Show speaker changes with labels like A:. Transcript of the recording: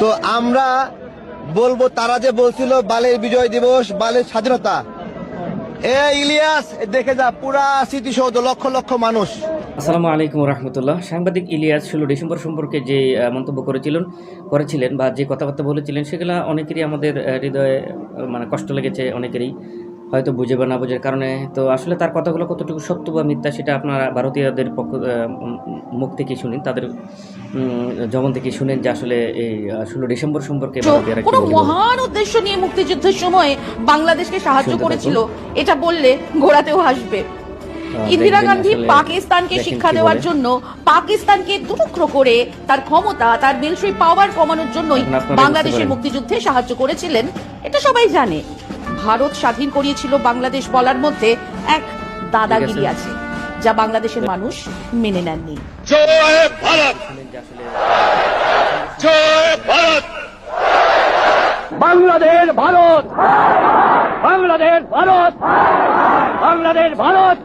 A: তো আমরা বলব, তারা যে বলছিল বালের বিজয় দিবস, বালের স্বাধীনতা। এ ইলিয়াস, দেখে যা, পুরা স্মৃতিসৌধ, লক্ষ লক্ষ মানুষ।
B: আসসালামু আলাইকুম রহমতুল্লাহ। সাংবাদিক ইলিয়াস ষোলো ডিসেম্বর সম্পর্কে যে মন্তব্য করেছিলেন করেছিলেন বা যে কথাবার্তা বলেছিলেন, সেগুলো অনেকেরই আমাদের হৃদয়ে মানে কষ্ট লেগেছে, অনেকেরই। হয়তো বুঝে বা না বুঝের কারণে তো আসলে তার কথাগুলো কতটুকু সত্য বা মিথ্যা সেটা আপনারা ভারতীয়দের পক্ষ মুখ থেকে শুনেন তাদের জবান থেকে শুনেন যে আসলে এই ষোলো ডিসেম্বর সম্পর্কে
C: কোনো। মহান উদ্দেশ্য নিয়ে মুক্তিযুদ্ধের সময় বাংলাদেশকে সাহায্য করেছিল এটা বললে ঘোরাতেও হাসবে। ইন্দিরা গান্ধী পাকিস্তানকে শিক্ষা দেওয়ার জন্য পাকিস্তানকে দুটুকরো করে তার ক্ষমতা তার মিলিটারি পাওয়ার কমানোর জন্যই বাংলাদেশের মুক্তিযুদ্ধে সাহায্য করেছিলেন এটা সবাই জানে। ভারত স্বাধীন করিয়েছিল বাংলাদেশ বলার মধ্যে এক দাদাগিরি আছে। যা বাংলাদেশের মানুষ মেনে নেননি।
D: জয় ভারত!
B: শুনেন যে আসলে
D: জয় ভারত!
E: বাংলাদেশ ভারত! বাংলাদেশ ভারত! বাংলাদেশ ভারত!